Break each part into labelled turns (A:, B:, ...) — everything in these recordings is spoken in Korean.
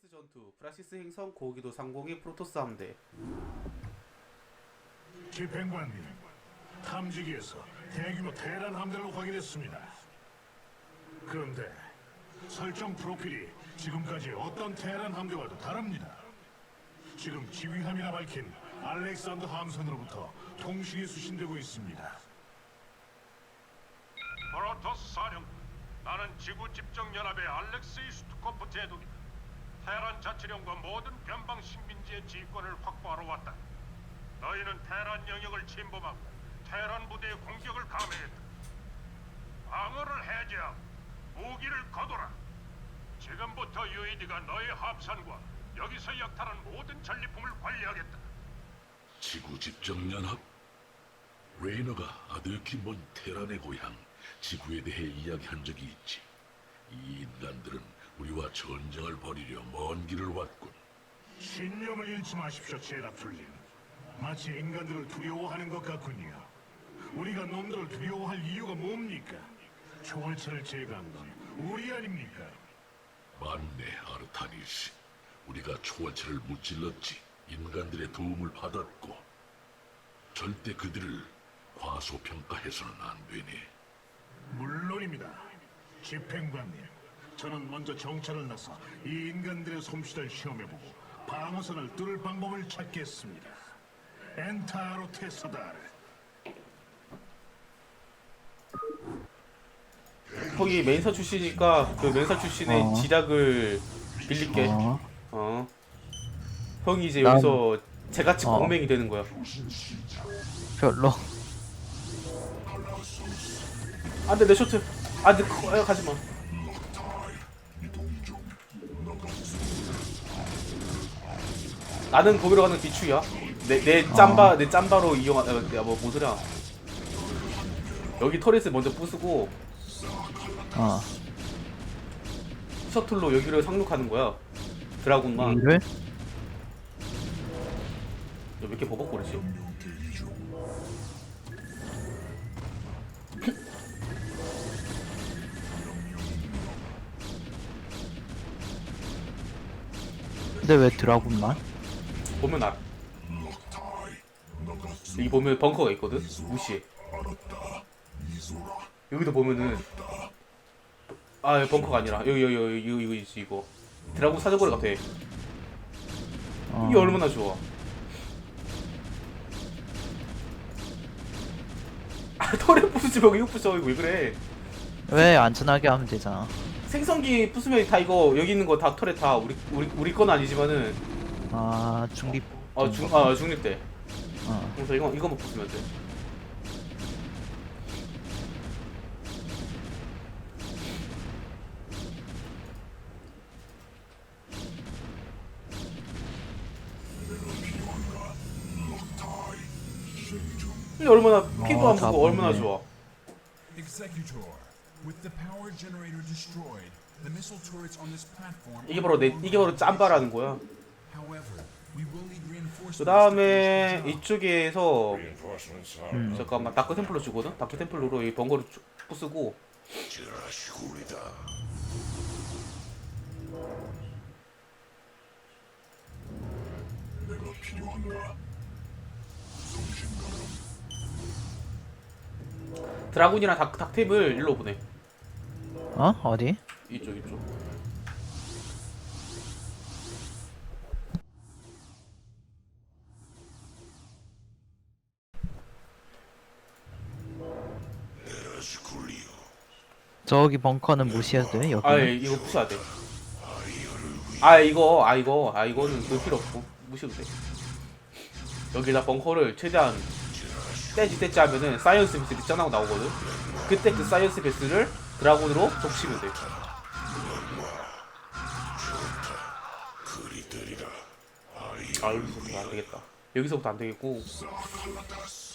A: 프라시스 전투 프라시스 행성 고기도 상공의 프로토스 함대
B: 집행관님, 탐지기에서 대규모 대란 함대를 확인했습니다. 그런데 설정 프로필이 지금까지 어떤 대란 함대와도 다릅니다. 지금 지휘함이라 밝힌 알렉산더 함선으로부터 통신이 수신되고 있습니다.
C: 프로토스 사령 나는 지구 집정 연합의 알렉세이 스투코프 제독이다. 테란 자치령과 모든 변방 식민지의 지휘권을 확보하러 왔다. 너희는 테란 영역을 침범하고 테란 부대의 공격을 감행했다. 방어를 해제하고 무기를 거둬라. 지금부터 유이디가 너희 합산과 여기서 약탈한 모든 전리품을 관리하겠다.
D: 지구 집정 연합 레이너가 아들키 먼 테란의 고향 지구에 대해 이야기한 적이 있지. 이 인간들은 우리와 전쟁을 벌이려 먼 길을 왔군.
B: 신념을 잃지 마십시오, 제라툴린. 마치 인간들을 두려워하는 것 같군요. 우리가 놈들을 두려워할 이유가 뭡니까? 초월체를 제거한 건 우리 아닙니까?
D: 맞네, 아르타니스. 우리가 초월체를 무찔렀지. 인간들의 도움을 받았고 절대 그들을 과소평가해서는 안 되네.
B: 물론입니다. 집행관님, 저는 먼저 정찰을 나서 이 인간들의 솜씨를 시험해보고 방어선을 뚫을 방법을 찾겠습니다. 엔타로 테사다르.
A: 거기 멘사 출신이니까 그 멘사 출신의
E: 어.
A: 지략을 빌릴게 어,
E: 어,
A: 형이 이제
E: 난-
A: 여기서 제같이
E: 어.
A: 공맹이 되는 거야
E: 별로.
A: 안돼 내 쇼트 안돼 어, 가지 마 나는 거기로 가는 비추야 내, 내 짬바 내 짬바로 이용하 야 뭐 뭐더라 여기 터렛을 먼저 부수고
E: 어.
A: 셔틀로 여기를 상륙하는 거야 드라군만
E: 이를
A: 왜 이렇게 버벅거리지?
E: 근데 왜 드라군만?
A: 보면 알아 여기 보면 벙커가 있거든? 무시해. 여기도 보면은 아 여기 벙커가 아니라. 여기 여기 여기 이거 이거 있지 이거. 드라군 사정거리가 돼
E: 어.
A: 이게 얼마나 좋아. 아 털에 부수지 말고 이거 부숴 이거 왜 그래?
E: 왜 안전하게 하면 되잖아.
A: 생성기 부수면 다 이거 여기 있는 거 다 털에 다 우리 우리 우리 건 아니지만은
E: 아 중립.
A: 어중아 중립돼
E: 어.
A: 그래서 이거 이거만 부수면 돼 이게 얼마나 피도
E: 어, 안다
A: 부고 얼마나
E: 보이네.
A: 좋아
F: Executor, with the power generator destroyed, the missile turrets on this platform.
A: 이게 바로 내 이게 바로 짬바라는 거야
F: However, we will need reinforcements.
A: 그 다음에. 이쪽에서
C: Reinforcements
E: 음.
A: 잠깐만 다크 템플러 주거든 다크 템플러로 이 번거를 쭉 부수고. 드라군이랑 닥, 닥템을 일로 보내
E: 어? 어디?
A: 이쪽 이쪽
E: 저기 벙커는 무시해도 돼? 여기.
A: 아 예, 이거 부셔야 돼 아 이거 아 이거 아 이거는 볼 필요 없고 무시해도 돼 여기다 벙커를 최대한 떼지 떼지 하면은 사이언스 베스를 짱나고 나오거든 그때 그 사이언스 베스를 드라군으로 적시면 돼. 아 여기서부터 안 되겠다. 여기서부터 안 되겠고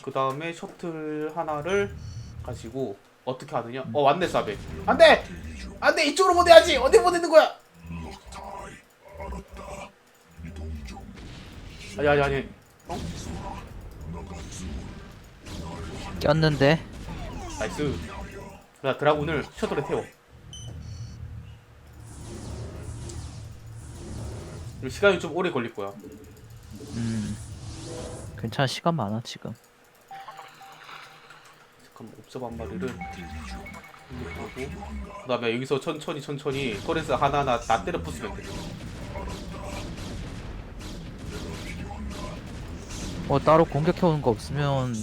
A: 그 다음에 셔틀 하나를 가지고 어떻게 하느냐? 어 왔네 사베. 안돼, 안돼 이쪽으로 보내야지. 어디 보내는 거야? 아니 아니 아니. 어?
E: 꼈는데.
A: 나이스. 나 드라군을 셔틀에 태워. 그리고 시간이 좀 오래 걸릴 거야.
E: 음. 괜찮아 시간 많아 지금.
A: 잠깐 옵저버 한 마리를 하고 그 다음에 여기서 천천히 천천히 토레스 하나하나 다 때려 부수면 돼.
E: 어 따로 공격해 오는 거 없으면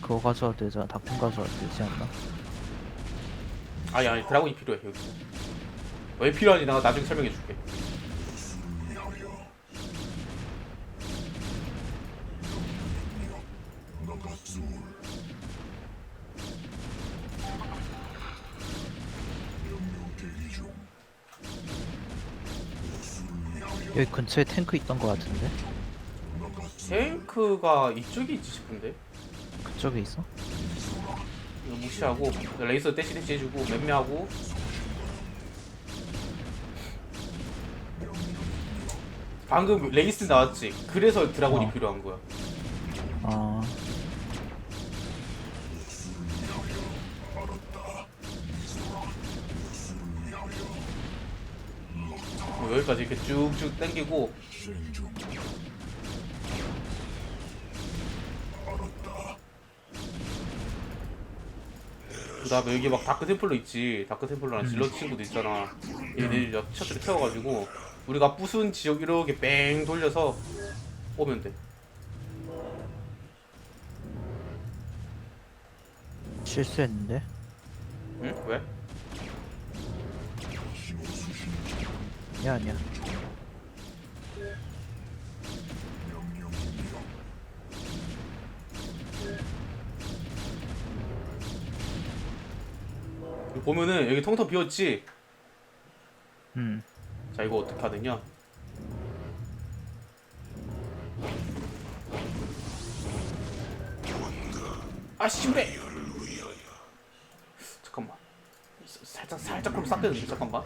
E: 그거 가져와도 되잖아. 닭품 가져와도 되지 않나?
A: 아니 아니 드라곤이 필요해 여기. 왜 필요한지 내가 나중에 설명해 줄게.
E: 여기 근처에 탱크 있던 거 같은데?
A: 탱크가 이쪽에 있지 싶은데.
E: 그쪽에 있어?
A: 이거 무시하고 레이서 떼시 떼시 해주고 맴매하고 방금 레이스 나왔지 그래서 드라곤이
E: 어.
A: 필요한 거야 여기까지 이렇게 쭉쭉 당기고 그 다음에 여기 막 다크 템플러 있지 다크 템플러랑 질러 친구도 있잖아 얘네들 셔틀을 태워가지고 우리가 부순 지역 이렇게 뺑 돌려서 오면 돼
E: 실수했는데?
A: 응? 왜?
E: 아니야 아니야.
A: 여기 보면은 여기 텅텅 비었지?
E: 음.
A: 자 이거 어떻게 하느냐 아 씨발 잠깐만 사- 살짝 살짝 그럼 싹 되는데 잠깐만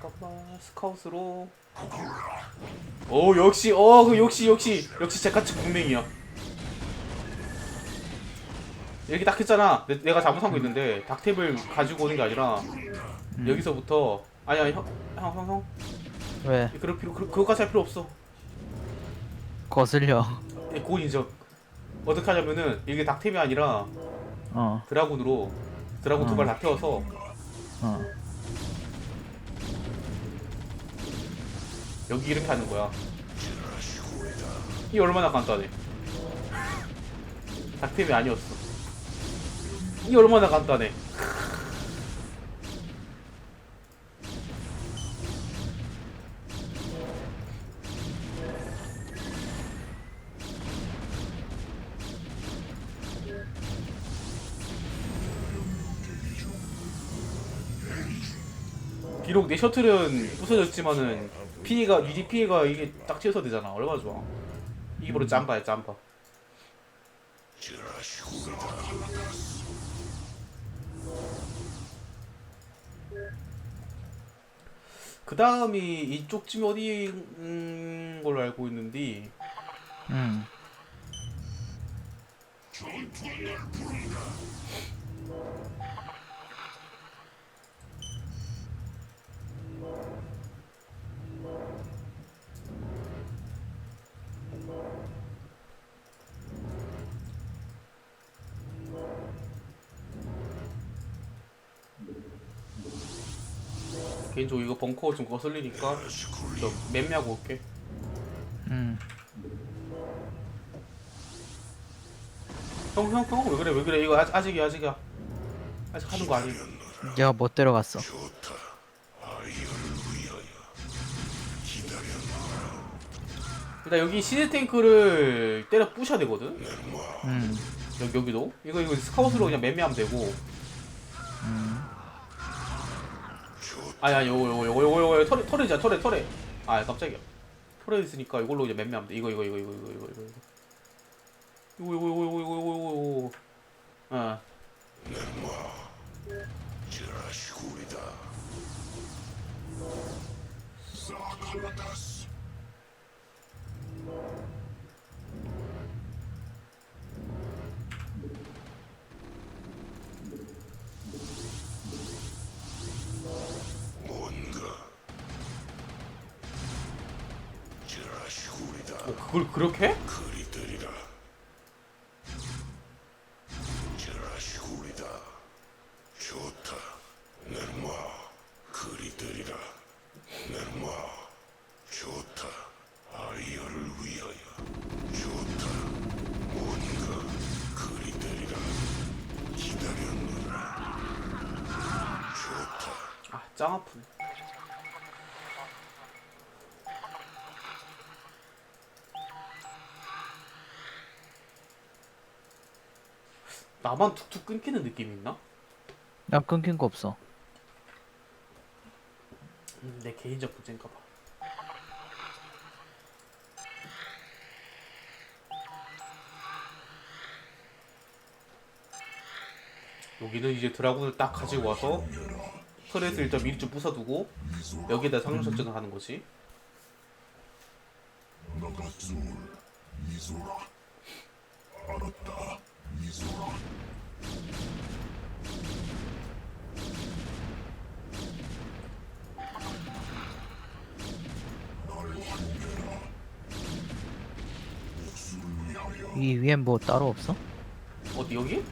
A: 잠깐만 스카웃으로. 오 역시 어 그 역시 역시 역시 제카츠 분명이야. 여기 딱 했잖아. 내, 내가 잘못한 거 있는데 닥탭을 가지고 오는 게 아니라 여기서부터 아니야 형형형 형,
E: 왜?
A: 그럴 필요 그, 그거까지 할 필요 없어
E: 거슬려.
A: 예, 그건 인정 어떻게 하냐면은 이게 닥탭이 아니라
E: 어.
A: 드라군으로 드라군 두
E: 어.
A: 발다 태워서
E: 어.
A: 여기 이렇게 하는 거야 이 얼마나 간단해 닥템이 아니었어 이 얼마나 간단해 셔틀은 부서졌지만은 피해가 유지 피해가 이게 딱 채워서 되잖아. 얼마나 좋아. 이게 바로 짬바야 짬바. 그 다음이 이쪽 쯤 어디인 걸로 알고 있는데.
E: 음.
A: 개인적으로 이거 벙커 좀 거슬리니까 저 맴매하고 올게.
E: 음.
A: 형 형 형 왜 그래? 왜 그래? 이거 아직, 아직이야 아직이야. 아직 하는 거 아니야.
E: 얘가 못 데려갔어.
A: 일단 여기 시드 탱크를 때려 부셔야 되거든?
E: 음.
A: 여기 여기도? 이거 이거 스카웃으로 그냥 맴매하면 되고 아야 요거 요거 요거 요거 요거 터렛 터렛이야 터렛 터렛 아 깜짝이야 터렛 있으니까 이걸로 이제 맴매하면 돼 이거 이거 이거 이거 이거 이거 이거 이거 이거 이거 이거 이거 이거 이거 어뭐 그걸 그렇게?
D: 그
A: 나만 툭툭 끊기는 느낌이 있나?
E: 난 끊긴 거 없어.
A: 음, 내 개인적 문제인가 봐 여기는 이제 드라군을 딱 가지고 와서 터렛을 일단 미리 좀 부숴두고 여기에다 상륙 작전을 하는 거지
D: 알았다 미소라
E: 이 위엔 뭐 따로 없어?
A: 어디 여기?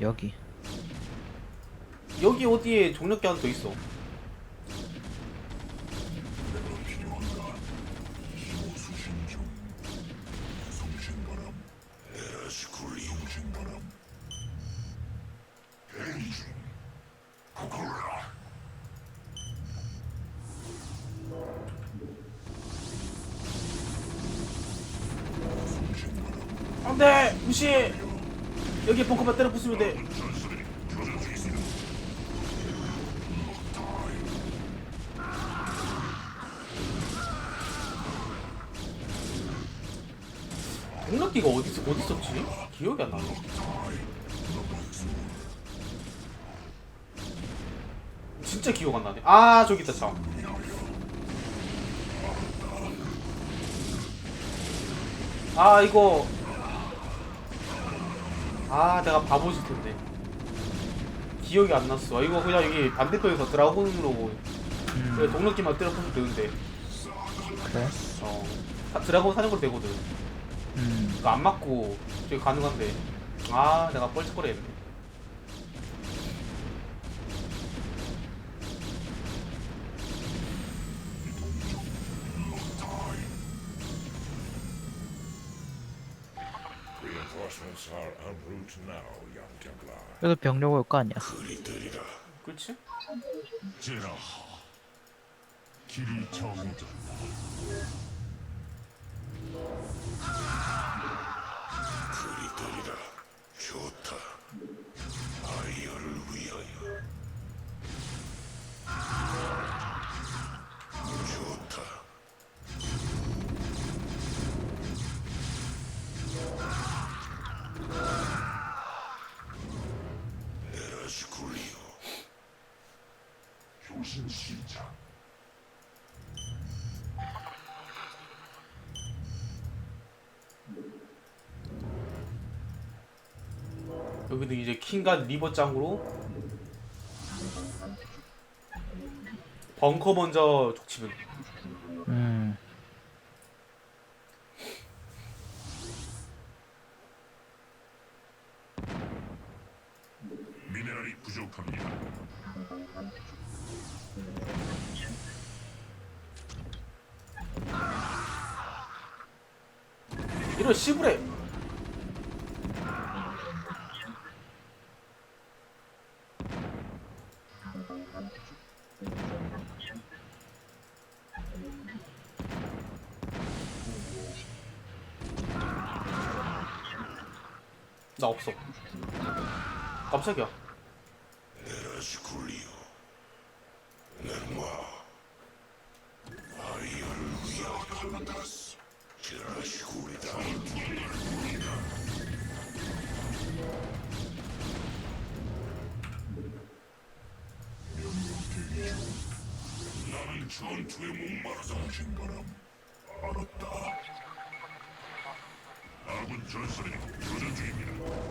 E: 여기.
A: 여기 어디에 종력기 하나 더 있어 돼 무시해 여기에 벙커만 때려 부수면 돼 동력기가 어디 있 어디 있었지? 기억이 안 나네. 진짜 기억 안 나네. 아 저기 있다 참. 아 이거 아 내가 바보일 텐데. 기억이 안 났어. 이거 그냥 여기 반대편에서 드라곤으로 그 동력기만 때려 부수면 되는데.
E: 그래?
A: 어 사- 드라곤 사는 걸 되거든.
E: 음.
A: 그거 안 맞고 저기 가능한데. 아 내가 뻘짓거리 했네
E: 그래도 병력 올 거 아니야.
A: 그렇지?
B: 제라 길이 정해졌다
A: 여기도 이제 킹과 리버 짱으로 벙커 먼저 족치면.
E: 음.
B: 미네랄이 부족합니다.
A: 이런 시부레
D: 나는 전투에 목마르다. 신바람 알았다. 아군 전선이 교전 중입니다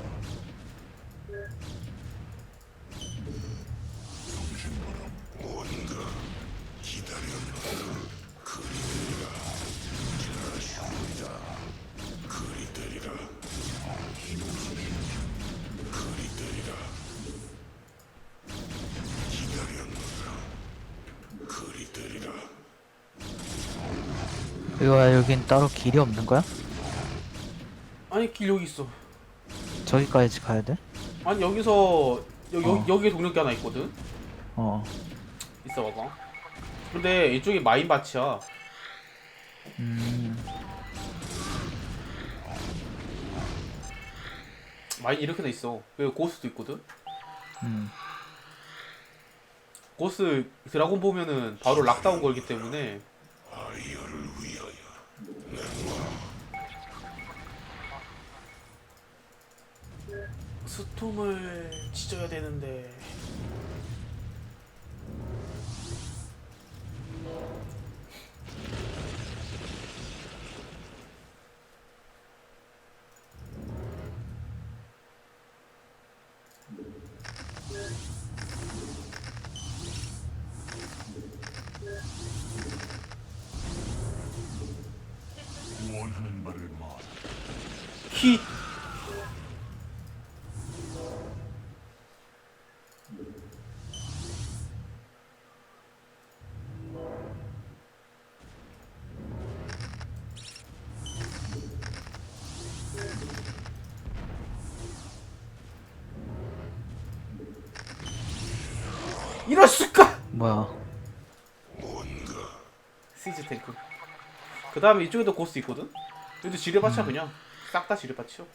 E: 이거 여긴 따로 길이 없는 거야?
A: 아니 길 여기 있어.
E: 저기까지 가야 돼?
A: 아니 여기서 여기
E: 어.
A: 여기에 동력기 하나 있거든.
E: 어.
A: 있어 봐봐. 근데 이쪽이 마인 밭이야.
E: 음.
A: 마인 이렇게 돼 있어. 그리고 고스도 있거든.
E: 음.
A: 고스 드라곤 보면은 바로 락다운 걸기 때문에 스톰을 찢어야 되는데.
B: 원
A: 그 다음에 이쪽에도 고스 있거든? 여기도 지뢰밭이야 그냥. 싹 다 지뢰밭이요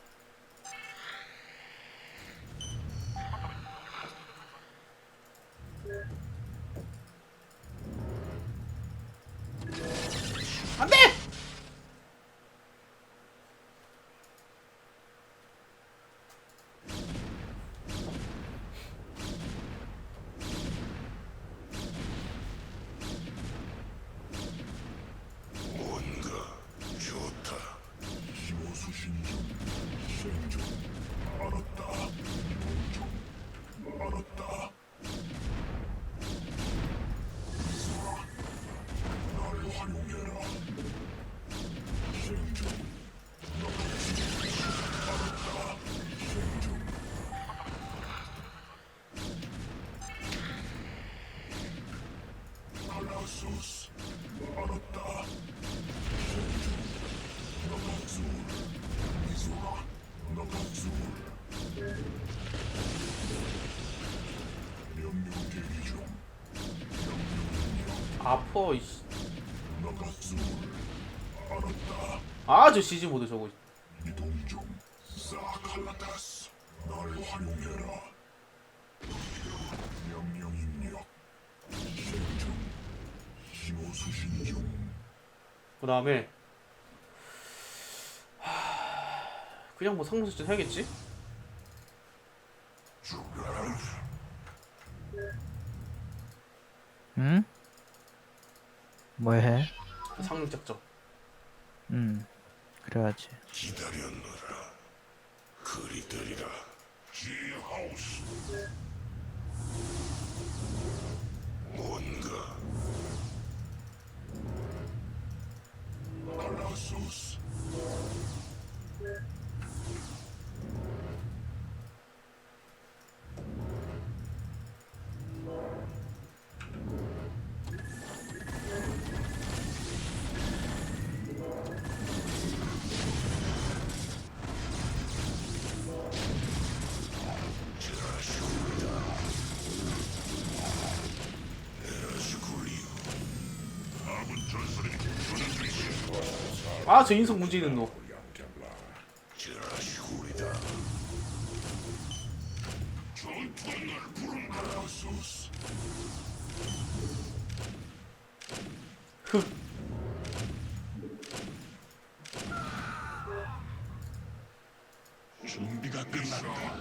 A: 아퍼 이씨 아저 시즈 모드 저거 그 다음에 그냥 뭐 상무 수준 해야겠지?
E: 응? 뭐 해?
A: 상륙 작전
E: 음. 그래야지.
D: 기다렸노라 그리들이라 지하우스 뭔가
B: 칼라소스
A: 아 저 인성 문제 있는 놈
D: 지라시구리다
B: 칼라소스
A: 흑
B: 준비가 끝났다.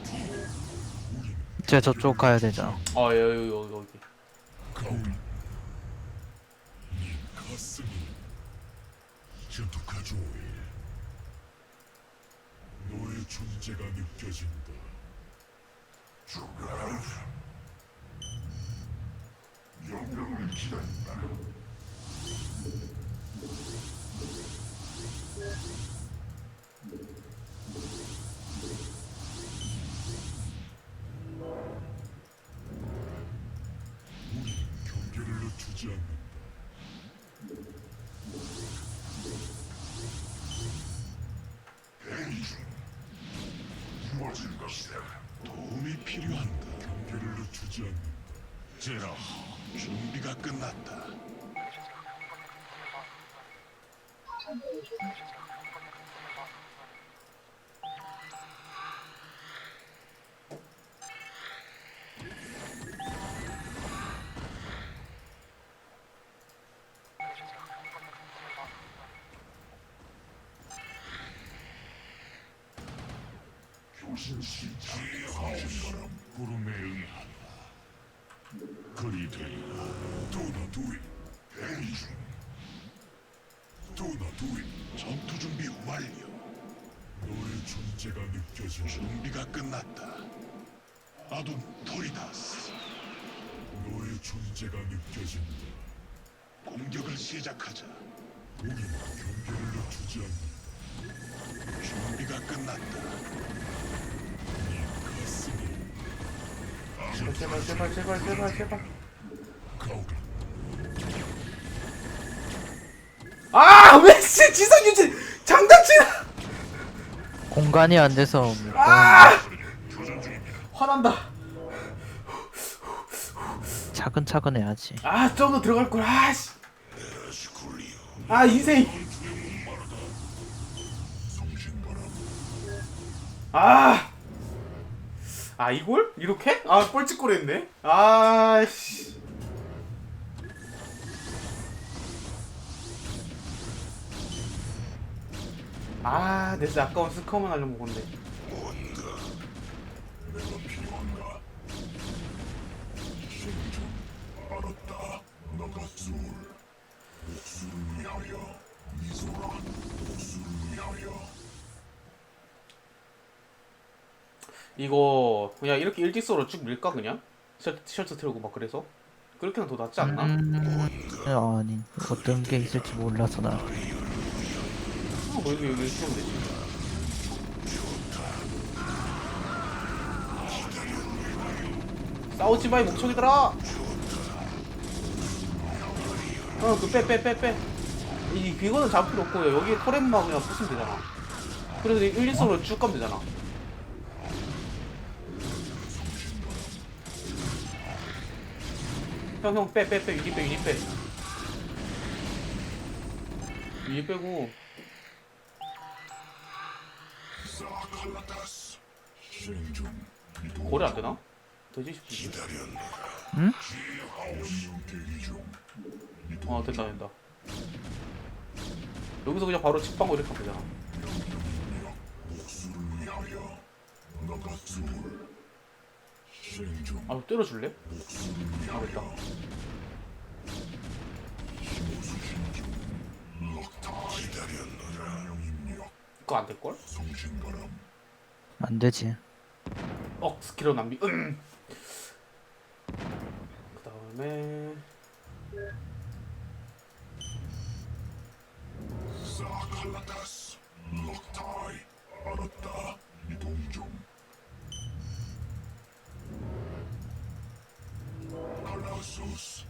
E: 이제 저쪽 가야 되잖아.
A: 아 여기 여기 여기
B: 지 않는다.
G: 제라, 준비가 끝났다. 교신 시작. 사람 구름에 응한다. 그리 되리라. 도나 두이 대기 중. 도나 두이 전투 준비 완료. 너의 존재가 느껴져. 준비가 끝났다. 아둔 토리다스. 너의 존재가 느껴진다. 공격을 시작하자. 우리는 경계를 늦추지 않는다. 준비가 끝났다.
A: 제발 제발 제발 제발 제발. 아, 왜 씨, 지성 유지 장난치나?
E: 공간이 안 돼서 뭐
A: 화난다.
E: 차근차근 해야지.
A: 아, 좀 더 들어갈 걸. 아, 씨. 아, 인생. 아. 아, 이걸? 이렇게? 아, 뻘짓골 했네. 아, 씨. 아, 내 진짜 아까운 스커먼 하려고 먹었네.
G: 알았다. 너가 쏠. 목숨을 위하여. 미소라.
A: 이거 그냥 이렇게 일직선으로 쭉 밀까 그냥? 셔츠, 셔츠 틀고 막 그래서? 그렇게 하면 더 낫지 않나?
E: 음, 아니 어떤 게 있을지 몰라서 나.
A: 어, 뭐 여기 여기 쓰면 되지. 싸우지 마이 목청이들아. 어, 그 빼 빼 빼 빼. 이 그거는 잡을 필요 없고 여기 토렌만 그냥 부수면 되잖아. 그래서 이 일직선으로 쭉 가면 되잖아. 형, 형, 빼, 빼, 빼, 유리 빼, 유리 빼. 유리 빼고. 고래 안 되나? 되지 싶은데.
E: 응?
A: 어, 된다, 된다. 여기서 그냥 바로 칩방고 이렇게 하면 되잖아.
G: 실행 중.
A: 아, 때려줄래? 아, 됐다.
G: 수신 중. 럭타. 기다렸노라. 명령 입력.
A: 그거 안 될걸?
E: 안 되지.
A: 어, 스킬러 낭비. 음. 그 다음에.
G: 사칼라타스. 럭타이. 알았다. 칼라소스.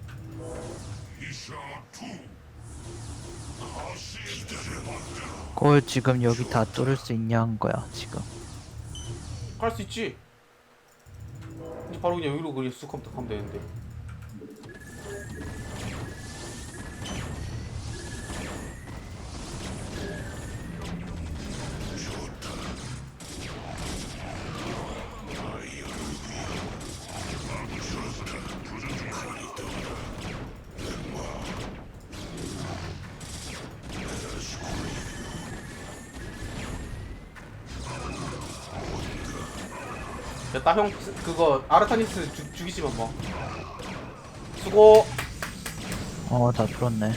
G: 이샤 투. 다시 기다려봤다.
E: 그걸 지금 여기 다 뚫을 수 있냐 한 거야 지금.
A: 할수 있지. 이제 바로 그냥 여기로 그냥 쑥 하면 되는데. 됐다 형 그거 아르타니스 죽, 죽이지만 뭐 수고
E: 어다 뚫었네.